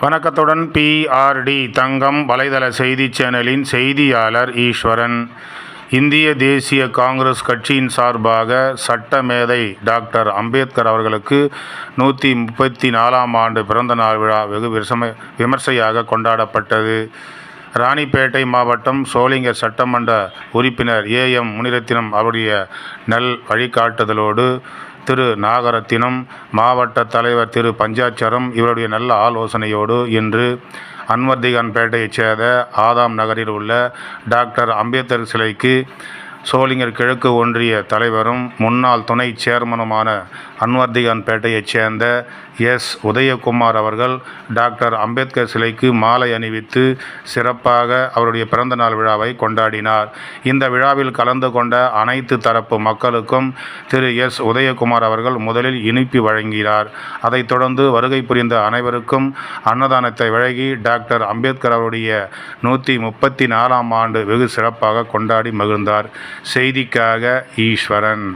வணக்கத்துடன் பிஆர்டி தங்கம் வலைதள செய்தி சேனலின் செய்தியாளர் ஈஸ்வரன். இந்திய தேசிய காங்கிரஸ் கட்சியின் சார்பாக சட்டமேதை டாக்டர் அம்பேத்கர் அவர்களுக்கு நூற்றி முப்பத்தி நாலாம் ஆண்டு பிறந்த நாள் விழா வெகு விசம விமர்சையாக கொண்டாடப்பட்டது. ராணிப்பேட்டை மாவட்டம் சோளிங்கர் சட்டமன்ற உறுப்பினர் ஏஎம் முனிரத்தினம் அவருடைய நல் வழிகாட்டுதலோடு திரு நாகரத்தினம் மாவட்ட தலைவர் திரு பஞ்சாட்சரும் இவருடைய நல்ல ஆலோசனையோடு இன்று அன்வர்திகான்பேட்டையைச் சேர்ந்த ஆதாம் நகரில் உள்ள டாக்டர் அம்பேத்கர் சிலைக்கு சோளிங்கர் கிழக்கு ஒன்றிய தலைவரும் முன்னாள் துணை சேர்மனுமான அன்வர்திகான்பேட்டையைச் சேர்ந்த எஸ். உதயகுமார் அவர்கள் டாக்டர் அம்பேத்கர் சிலைக்கு மாலை அணிவித்து சிறப்பாக அவருடைய பிறந்தநாள் விழாவை கொண்டாடினார். இந்த விழாவில் கலந்து கொண்ட அனைத்து தரப்பு மக்களுக்கும் திரு. எஸ். உதயகுமார் அவர்கள் முதலில் இனிப்பு வழங்கினார். அதைத் தொடர்ந்து வருகை புரிந்த அனைவருக்கும் அன்னதானத்தை வழங்கி டாக்டர் அம்பேத்கர் அவருடைய நூற்றி முப்பத்தி நாலாம் ஆண்டு வெகு சிறப்பாக கொண்டாடி மகிழ்ந்தார். செய்திக்காக ஈஸ்வரன்.